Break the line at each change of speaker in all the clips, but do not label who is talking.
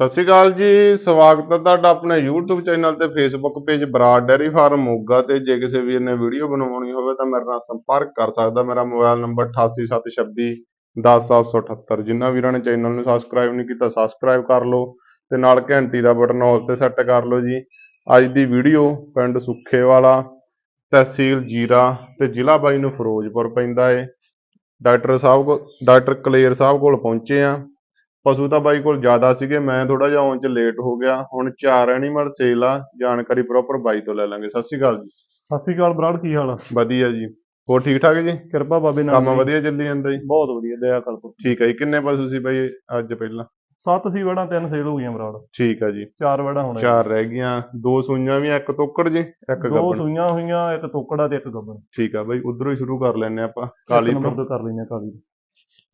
ਸਤਿ ਸ਼੍ਰੀ ਅਕਾਲ ਜੀ, ਸਵਾਗਤ ਹੈ ਤੁਹਾਡਾ ਆਪਣੇ YouTube ਚੈਨਲ ਤੇ Facebook page Brar dairy farm Moga ਤੇ। ਜੇ ਕਿਸੇ ਵੀਰ ਨੇ ਵੀਡੀਓ ਬਣਾਉਣੀ ਹੋਵੇ ਤਾਂ ਮੇਰੇ ਨਾਲ ਸੰਪਰਕ ਕਰ ਸਕਦਾ। ਮੇਰਾ ਮੋਬਾਈਲ ਨੰਬਰ 8876 10778 ਜਿਨ੍ਹਾਂ ਵੀਰਾਂ ਨੇ ਚੈਨਲ ਨੂੰ ਸਬਸਕ੍ਰਾਈਬ ਨਹੀਂ ਕੀਤਾ ਸਬਸਕ੍ਰਾਈਬ ਕਰ ਲਓ ਤੇ ਨਾਲ ਘੰਟੀ ਦਾ ਬਟਨ ਆਲ ਤੇ ਸੈੱਟ ਕਰ ਲਓ ਜੀ। ਅੱਜ ਦੀ ਵੀਡੀਓ ਪਿੰਡ ਸੁੱਖੇ ਵਾਲਾ ਤਹਿਸੀਲ ਜੀਰਾ ਤੇ ਜ਼ਿਲ੍ਹਾ ਬਾਈ ਨੂੰ ਫਿਰੋਜ਼ਪੁਰ ਪੈਂਦਾ ਏ। ਡਾਕਟਰ ਸਾਹਿਬ ਕੋ ਡਾਕਟਰ ਕਲੇਰ ਸਾਹਿਬ ਕੋਲ ਪਹੁੰਚੇ ਆ। ਪਸ਼ੂ ਤਾਂ ਬਾਈ ਕੋਲ ਜ਼ਿਆਦਾ ਸੀਗੇ ਮੈਂ ਥੋੜਾ ਜਿਹਾ ਆਉਣ ਚ ਲੇਟ ਹੋ ਗਿਆ। ਹੁਣ ਚਾਰ ਐਨੀਮਲ ਸੇਲ ਆ ਜਾਣਕਾਰੀ ਪ੍ਰੋਪਰ ਬਾਈ ਤੋਂ ਲੈ ਲਾਂਗੇ। ਸਤਿ ਸ਼੍ਰੀ ਅਕਾਲ ਜੀ।
ਸਤਿ ਸ਼੍ਰੀ ਅਕਾਲ ਬਰਾੜ ਕੀ ਹਾਲ ਆ?
ਵਧੀਆ ਜੀ। ਹੋਰ ਠੀਕ ਠਾਕ ਜੀ?
ਕਿਰਪਾ ਬਾਬੇ
ਕੰਮ
ਨਾਨਕ ਦੀ।
ਵਧੀਆ ਚੱਲੀ ਜਾਂਦਾ ਜੀ?
ਬਹੁਤ ਵਧੀਆ ਦਇਆ ਤੋ
ਠੀਕ ਹੈ ਜੀ। ਕਿੰਨੇ ਪਸ਼ੂ ਸੀ ਬਾਈ ਅੱਜ ਪਹਿਲਾਂ?
ਸੱਤ ਸੀ ਵੜਾਂ ਤਿੰਨ ਸੇਲ ਹੋ ਗਈਆਂ ਬਰਾੜ।
ਠੀਕ ਹੈ ਜੀ।
ਚਾਰ ਵੜਾਂ ਹੋਣਾ।
ਚਾਰ ਰਹਿ ਗਈਆਂ। ਦੋ ਸੂਈਆਂ ਵੀ ਇੱਕ ਤੋਕੜ ਜੀ ਇੱਕ
ਦੋ
ਗੱਬਣ।
ਸੂਈਆਂ ਹੋਈਆਂ ਇੱਕ ਤੋਕੜਾ ਤੇ ਇੱਕ ਗੱਬਨ
ਠੀਕ ਆ ਬਾਈ ਉਧਰੋਂ ਹੀ ਸ਼ੁਰੂ ਕਰ ਲੈਨੇ ਆਪਾਂ।
ਕਾਲੀ ਨੰਬਰ
ਤੋਂ
ਕਰ ਲੈਨੇ ਕਾਲੀ ਦੀ।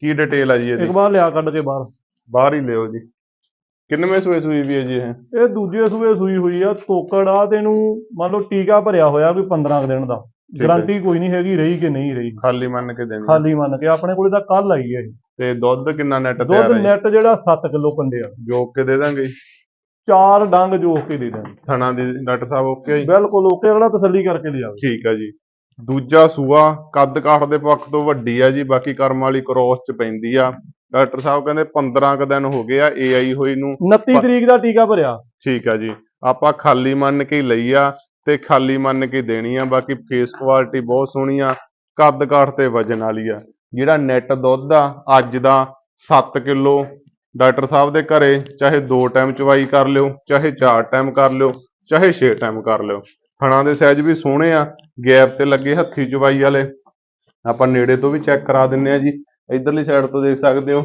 ਕੀ ਡਿਟੇਲ ਆ ਜੀ
ਇੱਕ
ਇਹਦੀ
ਵਾਰ ਲਿਆ ਕੱਢ ਕੇ ਬਾਹਰ।
ਬਾਹਰ ਹੀ ਲਿਓ ਜੀ। ਕਿੰਨਵੇਂ ਸੂਏ ਸੂਈ ਵੀ ਹੈ ਜੀ ਇਹ?
ਇਹ ਦੂਜੇ ਸੂਏ ਸੂਈ ਹੋਈ ਆ ਤੋਕੜ ਆ ਤੇ ਇਹਨੂੰ ਮੰਨ ਲਓ ਟੀਕਾ ਭਰਿਆ ਹੋਇਆ ਕੋਈ 15 ਕੁ ਦਿਨ ਦਾ।
ਹੈ।
ਗਾਰੰਟੀ ਕੋਈ ਨਹੀਂ ਹੈਗੀ ਰਹੀ ਕਿ ਨਹੀਂ ਰਹੀ।
ਖਾਲੀ ਮੰਨ ਕੇ ਦੇਣੀ।
ਖਾਲੀ ਮੰਨ ਕੇ ਆਪਣੇ ਕੋਲੇ ਤਾਂ ਕੱਲ ਆਈ ਹੈ ਇਹ।
ਤੇ ਦੁੱਧ ਕਿੰਨਾ ਨੈਟ ਤਿਆਰ
ਦੁੱਧ
ਹੈ ਜੀ?
ਨੈਟ ਜਿਹੜਾ 7 ਕਿਲੋ ਕੰਡੇ ਆ।
ਜੋਕ ਕੇ ਦੇ ਦਾਂਗੇ ਜੀ।
ਚਾਰ ਡੰਗ ਜੋਖ ਕੇ ਦੇ ਦੇਣ
ਥਣਾ ਦੀ ਡਾਕਟਰ ਸਾਹਿਬ ਓਕੇ ਜੀ?
ਬਿਲਕੁਲ ਓਕੇ ਅਗਲਾ ਤਸੱਲੀ ਕਰਕੇ ਲਿਆਵੇ
ਠੀਕ ਆ ਜੀ। ਦੂਜਾ ਸੂਆ ਕੱਦ ਕਾਠ ਦੇ ਪੱਖ ਤੋਂ ਵੱਡੀ ਆ ਜੀ ਬਾਕੀ ਕਰਮ ਵਾਲੀ ਕ੍ਰੋਸ ਚ ਪੈਂਦੀ ਆ। ਡਾਕਟਰ ਸਾਹਿਬ ਕਹਿੰਦੇ 15 ਕ ਦਿਨ ਹੋ ਗਏ ਆ ਏਆਈ ਹੋਈ ਨੂੰ।
29 ਤਰੀਕ ਦਾ ਟੀਕਾ ਭਰਿਆ।
ਠੀਕ ਆ ਜੀ। ਆਪਾਂ ਖਾਲੀ ਮੰਨ ਕੇ ਲਈ ਆ ਤੇ ਖਾਲੀ ਮੰਨ ਕੇ ਦੇਣੀ ਆ ਬਾਕੀ ਫੇਸ ਕੁਆਲਿਟੀ ਬਹੁਤ ਸੋਹਣੀ ਆ ਕੱਦ ਕਾਠ ਤੇ ਵਜਨ ਵਾਲੀ ਆ। ਜਿਹੜਾ ਨੈਟ ਦੁੱਧ ਆ ਅੱਜ ਦਾ 7 ਕਿਲੋ ਡਾਕਟਰ ਸਾਹਿਬ ਦੇ ਘਰੇ ਚਾਹੇ 2 ਟਾਈਮ ਚਵਾਈ ਕਰ ਲਿਓ ਚਾਹੇ 4 ਟਾਈਮ ਕਰ ਲਿਓ ਚਾਹੇ 6 ਟਾਈਮ ਕਰ ਲਿਓ। ਥਣਾ ਦੇ ਸਾਈਜ਼ ਵੀ ਸੋਹਣੇ ਆ ਗੈਪ ਤੇ ਲੱਗੇ ਹੱਥੀ ਚਵਾਈ ਵਾਲੇ। ਆਪਾਂ ਨੇੜੇ ਤੋਂ ਵੀ ਚੈੱਕ ਕਰਾ ਦਿੰਨੇ ਆ ਜੀ। ਇਧਰਲੀ ਸਾਈਡ ਤੋਂ ਦੇਖ ਸਕਦੇ ਹੋ।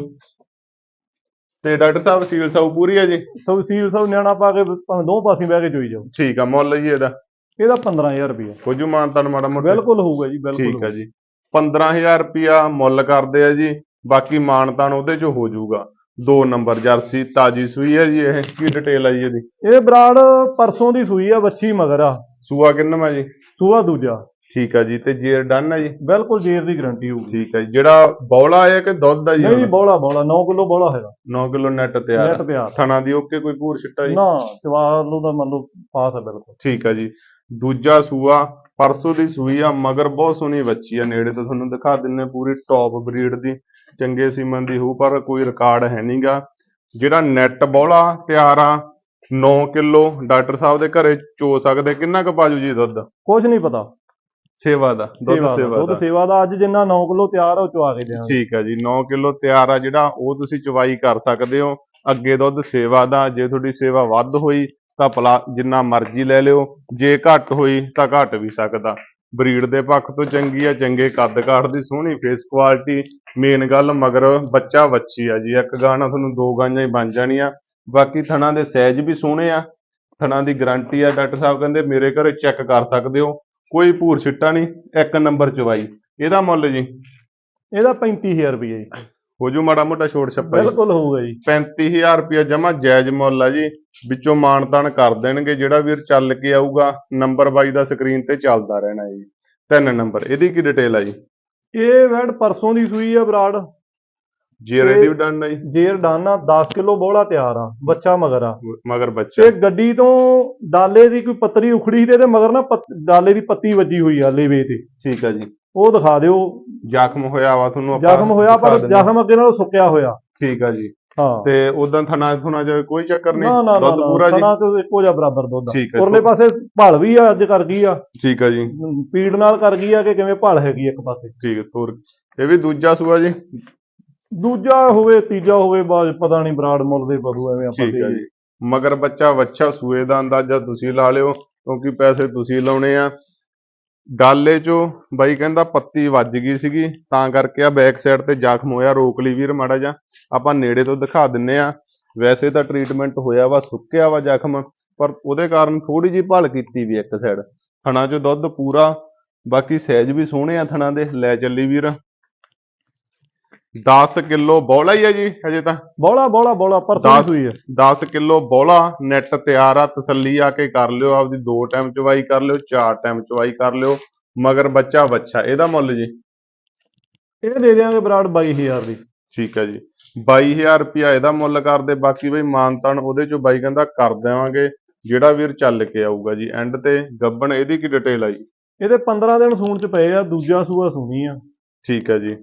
ਤੇ ਡਾਕਟਰ ਸਾਹਿਬ ਸੀਲ ਸਾਊ ਪੂਰੀ ਆ ਜੀ?
ਸਭ ਸੀਲ ਸਭ ਨਿਆਣਾ ਪਾ ਕੇ ਭਾਵੇਂ ਦੋ ਪਾਸੇ ਬਹਿ ਕੇ ਚੋਈ ਜਾਓ।
ਠੀਕ ਆ ਮੁੱਲ ਜੀ ਇਹਦਾ।
ਇਹਦਾ 15000 ਰੁਪਏ
ਕੁਝ ਮਾਨਤਾਨ ਮਾੜਾ ਮੋਟਾ।
ਬਿਲਕੁਲ ਹੋਊਗਾ ਜੀ ਬਿਲਕੁਲ
ਠੀਕ ਆ ਜੀ। 15000 ਰੁਪਿਆ ਮੁੱਲ ਕਰਦੇ ਆ ਜੀ। ਬਾਕੀ ਮਾਨਤਾਨ ਉਹਦੇ ਚ ਹੋ ਜਾਊਗਾ। ਦੋ ਨੰਬਰ ਜਰਸੀ ਤਾਜੀ ਸੂਈ ਹੈ ਜੀ ਇਹ। ਕੀ ਡਿਟੇਲ ਆ ਜੀ ਇਹਦੀ?
ਇਹ ਬਰਾੜ ਪਰਸੋਂ ਦੀ ਸੂਈ ਆ ਵੱਛੀ ਮਗਰ ਆ।
ਸੂਆ ਕਿੰਨਾ ਜੀ?
ਸੂਆ ਦੂਜਾ।
ਠੀਕ ਆ ਜੀ ਤੇ ਜੇਰ ਡਨ ਆ ਜੀ?
ਬਿਲਕੁਲ ਜੇਰ ਦੀ ਗਾਰੰਟੀ ਹੋਊਗੀ।
ਠੀਕ ਆ ਜੀ ਜਿਹੜਾ ਬੌਲਾ ਹੈ ਕਿ ਦੁੱਧ ਆ ਜੀ
ਨਹੀਂ ਨਹੀਂ ਬੋਲਾ ਬੋਲਾ 9 ਕਿਲੋ ਬੋਲਾ ਹੈਗਾ।
9 ਕਿਲੋ ਨੈਟ ਤਿਆਰ
ਨੈਟ। ਤਿਆਰ।
ਥਣਾ ਦੀ ਓਕੇ ਕੋਈ ਭੂਰ ਛਿੱਟਾ ਜੀ?
ਨਾ ਚਵਾਰ ਨੂੰ ਤਾਂ ਮੰਨ ਲਓ ਪਾਸ ਆ ਬਿਲਕੁਲ।
ਠੀਕ ਆ ਜੀ। ਦੂਜਾ ਸੂਆ ਪਰਸੋਂ ਦੀ ਸੂਈ ਆ ਮਗਰ ਬਹੁਤ ਸੋਹਣੀ ਬੱਚੀ ਆ ਨੇੜੇ ਤੋਂ ਤੁਹਾਨੂੰ ਦਿਖਾ ਦਿੰਨੇ ਪੂਰੀ ਟੌਪ ਬਰੀਡ ਦੀ। ਚੰਗੇ ਸੀਮਨ ਦੀ ਹੋਊ ਪਰ ਕੋਈ ਰਿਕਾਰਡ ਹੈ ਨਹੀਂਗਾ ਜਿਹੜਾ ਨੈਟ ਬੌਲਾ ਤਿਆਰ ਆ 9 ਕਿਲੋ ਡਾਕਟਰ ਸਾਹਿਬ ਦੇ ਘਰੇ ਚੋ ਸਕਦੇ ਕਿੰਨਾ ਕੁ ਪਾਜੂ ਜੀ ਦੁੱਧ?
ਕੁਝ ਨਹੀਂ ਪਤਾ।
ਸੇਵਾ ਦਾ ਦੁੱਧ
ਸੇਵਾ ਦਾ ਦੁੱਧ ਸੇਵਾ ਦਾ ਅੱਜ ਜਿੰਨਾ 9 ਕਿਲੋ ਤਿਆਰ ਉਹ ਚਵਾ ਕੇ ਦੇਵਾਂਗੇ
ਠੀਕ ਆ ਜੀ 9 ਕਿਲੋ ਤਿਆਰ ਆ ਜਿਹੜਾ ਉਹ ਤੁਸੀਂ ਚਵਾਈ ਕਰ ਸਕਦੇ ਹੋ। ਅੱਗੇ ਦੁੱਧ ਸੇਵਾ ਦਾ ਜੇ ਤੁਹਾਡੀ ਸੇਵਾ ਵੱਧ ਹੋਈ ਤਾਂ ਪਲਾ ਜਿੰਨਾ ਮਰਜ਼ੀ ਲੈ ਲਿਓ। ਜੇ ਘੱਟ ਹੋਈ ਤਾਂ ਘਟ ਵੀ ਸਕਦਾ। ਬਰੀਡ ਦੇ ਪੱਖ ਤੋਂ ਚੰਗੀ ਆ ਚੰਗੇ ਕੱਦ ਕਾਠ ਦੀ ਸੋਹਣੀ ਫੇਸ ਕੁਆਲਿਟੀ ਮੇਨ ਗੱਲ ਮਗਰ ਬੱਚਾ ਵੱਛੀ ਆ ਜੀ। ਇੱਕ ਗਾਣਾ ਤੁਹਾਨੂੰ ਦੋ ਗਾਂਆਂ ਹੀ ਬਣ ਜਾਣੀਆਂ। ਬਾਕੀ ਥਣਾ ਦੇ ਸਾਈਜ਼ ਵੀ ਸੋਹਣੇ ਆ। ਥਣਾ ਦੀ ਗਾਰੰਟੀ ਆ ਡਾਕਟਰ ਸਾਹਿਬ ਕਹਿੰਦੇ ਮੇਰੇ ਘਰੇ ਚੈੱਕ ਕਰ ਸਕਦੇ ਹੋ। ਕੋਈ ਭੂਰ ਛਿੱਟਾ ਨਹੀਂ ਇੱਕ ਨੰਬਰ ਚਵਾਈ ਇਹਦਾ ਮੁੱਲ ਜੀ?
ਇਹਦਾ 35000 ਰੁਪਏ ਜੀ।
ਹੋ ਜੂ ਮਾੜਾ ਮੋਟਾ ਛੋਟ ਛੱਪਾ ਜੀ।
ਬਿਲਕੁਲ ਹੋਊਗਾ ਜੀ।
35000 ਰੁਪਇਆ ਜਮਾ ਜਾਇਜ਼ ਮੁੱਲ ਆ ਜੀ। ਵਿੱਚੋਂ ਮਾਨਤਾਨ ਕਰ ਦੇਣਗੇ ਜਿਹੜਾ ਵੀਰ ਚੱਲ ਕੇ ਆਊਗਾ ਨੰਬਰ 22 ਦਾ ਸਕਰੀਨ ਤੇ ਚੱਲਦਾ ਰਹਿਣਾ ਜੀ। ਤਿੰਨ ਨੰਬਰ ਇਹਦੀ ਕੀ ਡਿਟੇਲ ਆ ਜੀ?
ਇਹ ਵੈਡ ਪਰਸੋਂ ਦੀ ਸੂਈ ਆ ਬਰਾੜ।
ਜੀਰੇ ਦੀ ਵੀ ਡਨ ਆ ਜੀ
ਜੇਰ ਡਾਨਾ 10 ਕਿਲੋ ਬੋਲਾ ਤਿਆਰ ਆ ਬੱਚਾ ਮਗਰ ਆ।
ਮਗਰ ਬੱਚਾ।
ਤੇ ਗੱਡੀ ਤੋਂ ਡਾਲੇ ਦੀ ਕੋਈ ਪੱਤਰੀ ਉਖੜੀ ਤੇ ਇਹਦੇ ਮਗਰ ਨਾ ਡਾਲੇ ਦੀ ਪੱਤੀ ਵੱਜੀ ਹੋਈ ਆ ਲੇਵੇ ਤੇ।
ਠੀਕ ਆ ਜੀ।
ਉਹ ਦਿਖਾ ਦਿਓ।
ਜ਼ਖਮ ਹੋਇਆ ਵਾ ਤੁਹਾਨੂੰ ਆਪਾਂ
ਜ਼ਖਮ ਹੋਇਆ ਪਰ। ਜ਼ਖਮ ਅੱਗੇ ਨਾਲੋਂ ਸੁੱਕਿਆ ਹੋਇਆ।
ਠੀਕ ਆ ਜੀ।
ਹਾਂ।
ਤੇ ਉਦੋਂ ਥਣਾ ਥੁਣਾ ਚ ਕੋਈ ਚੱਕਰ ਨਹੀਂ।
ਨਾ
ਦੁੱਧ ਪੂਰਾ ਜੀ।
ਥਣਾ ਤੋਂ ਇੱਕੋ ਜਿਹਾ ਬਰਾਬਰ ਦੁੱਧ ਆ।
ਠੀਕ ਹੈ
ਉਰਲੇ ਪਾਸੇ ਭਲ ਵੀ ਆ ਅੱਜ ਕਰ ਗਈ ਆ।
ਠੀਕ ਆ ਜੀ।
ਪੀੜ ਨਾਲ ਕਰ ਗਈ ਆ ਕਿ ਕਿਵੇਂ ਭਲ ਹੈਗੀ ਇੱਕ ਪਾਸੇ।
ਠੀਕ ਹੈ ਤੋਰ ਇਹ ਵੀ ਦੂਜਾ ਸੂਆ ਜੀ।
ਦੂਜਾ ਹੋਵੇ ਤੀਜਾ ਹੋਵੇ 'ਚ ਪਤਾ ਨਹੀਂ ਬਰਾੜ ਮੁੱਲ ਦੇ ਪਸ਼ੂ ਐਵੇਂ ਆਪਾਂ
ਠੀਕ ਹੈ। ਜੀ। ਮਗਰ ਬੱਚਾ ਵੱਛਾ ਸੂਏ ਦਾ ਅੰਦਾਜ਼ਾ ਤੁਸੀਂ ਲਾ ਲਿਓ ਕਿਉਂਕਿ ਪੈਸੇ ਤੁਸੀਂ ਲਾਉਣੇ ਆ। ਡਾਲੇ ਚੋਂ ਬਾਈ ਕਹਿੰਦਾ ਪੱਤੀ ਵੱਜ ਗਈ ਸੀਗੀ ਤਾਂ ਕਰਕੇ ਆ ਬੈਕ ਸਾਈਡ ਤੇ ਜ਼ਖਮ ਹੋਇਆ ਰੋਕ ਲਈ ਵੀਰ ਮਾੜਾ ਜਿਹਾ। ਆਪਾਂ ਨੇੜੇ ਤੋਂ ਦਿਖਾ ਦਿੰਨੇ ਆ। ਵੈਸੇ ਤਾਂ ਟ੍ਰੀਟਮੈਂਟ ਹੋਇਆ ਵਾ ਸੁੱਕਿਆ ਵਾ ਜ਼ਖਮ ਪਰ ਉਹਦੇ ਕਾਰਨ ਥੋੜੀ ਜਿਹੀ ਭਲ ਕੀਤੀ ਵੀ ਇੱਕ ਸਾਈਡ ਥਣਾ 'ਚੋਂ ਦੁੱਧ ਪੂਰਾ ਬਾਕੀ ਸਾਈਜ਼ ਵੀ ਸੋਹਣੇ ਆ ਥਣਾ ਦੇ। ਲੈ ਚੱਲੀ ਵੀਰ। 10 ਕਿਲੋ ਬੌਲਾ ਹੀ ਆ ਜੀ ਹਜੇ ਤਾਂ।
ਬੋਲਾ ਬੋਲਾ ਬੋਲਾ ਪਰਸੋਂ
ਦਸ।
ਸੂਈ ਹੈ
10 ਕਿਲੋ ਬੋਲਾ ਨੈਟ ਤਿਆਰ ਆ ਤਸੱਲੀ ਆ ਕੇ ਕਰ ਲਿਓ ਆਪਦੀ ਦੋ ਟਾਈਮ ਚਵਾਈ ਕਰ ਲਿਓ ਚਾਰ ਟਾਈਮ ਚਵਾਈ ਕਰ ਲਿਓ ਮਗਰ ਬੱਚਾ ਬੱਚਾ ਇਹਦਾ ਮੁੱਲ ਜੀ।
ਇਹ ਦੇ ਦਿਆਂਗੇ ਬਰਾੜ 22000 ਦੀ।
ਠੀਕ ਹੈ ਜੀ। 22000 ਰੁਪਿਆ ਇਹਦਾ ਮੁੱਲ ਕਰਦੇ ਬਾਕੀ ਬਈ ਮਾਨਤਾਨ ਉਹਦੇ ਚੋਂ ਬਾਈ ਕਹਿੰਦਾ ਕਰ ਦੇਵਾਂਗੇ ਜਿਹੜਾ ਵੀਰ ਚੱਲ ਕੇ ਆਊਗਾ ਜੀ। ਐਂਡ ਤੇ ਗੱਬਣ ਇਹਦੀ ਕੀ ਡਿਟੇਲ ਆ ਜੀ?
ਇਹਦੇ 15 ਦਿਨ ਸੂਣ ਚ ਪਏ ਆ ਦੂਜਾ ਸੂਆ ਸੁਣੀ ਆ।
ਠੀਕ ਹੈ ਜੀ।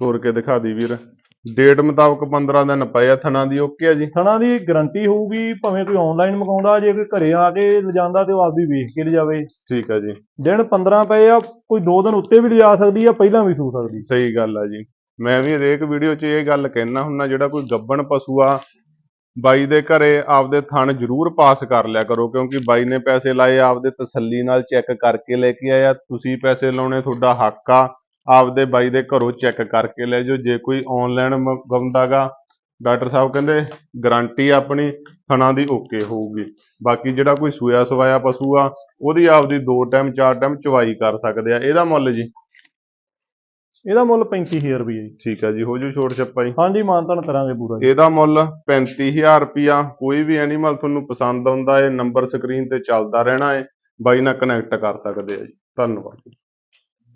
ਤੋਰ ਕੇ ਦਿਖਾ ਦੀ ਵੀਰ। ਡੇਟ ਮੁਤਾਬਕ 15 ਦਿਨ ਪਏ ਆ ਥਣਾ ਦੀ ਓਕੇ ਆ ਜੀ?
ਥਣਾ ਦੀ ਗਾਰੰਟੀ ਹੋਊਗੀ ਭਾਵੇਂ ਕੋਈ ਆਨਲਾਈਨ ਮੰਗਾਉਂਦਾ ਜੇ ਕੋਈ ਘਰੇ ਆ ਕੇ ਲਿਜਾਂਦਾ ਤੇ ਉਹ ਆਪਦੀ ਵੇਖ ਕੇ ਲਿਜਾਵੇ।
ਠੀਕ ਹੈ ਜੀ।
ਦਿਨ 15 ਪਏ ਆ ਕੋਈ 2 ਦਿਨ ਉੱਤੇ ਵੀ ਲਿਜਾ ਸਕਦੀ ਆ ਪਹਿਲਾਂ ਵੀ ਸੂ ਸਕਦੀ।
ਸਹੀ ਗੱਲ ਆ ਜੀ। ਮੈਂ ਵੀ ਹਰੇਕ ਵੀਡੀਓ 'ਚ ਇਹ ਗੱਲ ਕਹਿਣਾ ਹੁੰਨਾ ਜਿਹੜਾ ਕੋਈ ਗੱਬਣ ਪਸ਼ੂ ਆ ਬਾਈ ਦੇ ਘਰੇ ਆਪਦੇ ਥਣ ਜ਼ਰੂਰ ਪਾਸ ਕਰ ਲਿਆ ਕਰੋ ਕਿਉਂਕਿ ਬਾਈ ਨੇ ਪੈਸੇ ਲਾਏ ਆਪਦੇ ਤਸੱਲੀ ਨਾਲ ਚੈੱਕ ਕਰਕੇ ਲੈ ਕੇ ਆਇਆ ਤੁਸੀਂ ਪੈਸੇ ਲਾਉਣੇ ਤੁਹਾਡਾ ਹੱਕ ਆ। ਆਪਦੇ ਬਾਈ ਦੇ ਘਰੋਂ ਚੈੱਕ ਕਰਕੇ ਲੈ ਜਾਓ। ਜੇ ਕੋਈ ਆਨਲਾਈਨ ਮੰਗਾਉਂਦਾਗਾ ਡਾਕਟਰ ਸਾਹਿਬ ਕਹਿੰਦੇ ਗਾਰੰਟੀ ਆਪਣੀ ਥਣਾ ਦੀ ਓਕੇ ਹੋਊਗੀ। ਬਾਕੀ ਜਿਹੜਾ ਕੋਈ ਸੂਆ ਸਵਾਇਆ ਪਸ਼ੂ ਆ ਉਹਦੀ ਆਪਦੀ ਦੋ ਟਾਈਮ ਚਾਰ ਟਾਈਮ ਚਵਾਈ ਕਰ ਸਕਦੇ ਆ। ਇਹਦਾ ਮੁੱਲ ਜੀ?
ਇਹਦਾ ਮੁੱਲ 35000 ਰੁਪਏ ਜੀ।
ਠੀਕ ਆ ਜੀ ਹੋ ਜੂ ਛੋਟ ਛੱਪਾ ਜੀ।
ਹਾਂਜੀ ਮਾਨਤਾਨ ਕਰਾਂਗੇ ਪੂਰਾ ਜੀ।
ਇਹਦਾ ਮੁੱਲ 35000 ਰੁਪਿਆ ਕੋਈ ਵੀ ਐਨੀਮਲ ਤੁਹਾਨੂੰ ਪਸੰਦ ਆਉਂਦਾ ਹੈ ਨੰਬਰ ਸਕਰੀਨ ਤੇ ਚੱਲਦਾ ਰਹਿਣਾ ਹੈ ਬਾਈ ਨਾਲ ਕਨੈਕਟ ਕਰ ਸਕਦੇ ਆ ਜੀ। ਧੰਨਵਾਦ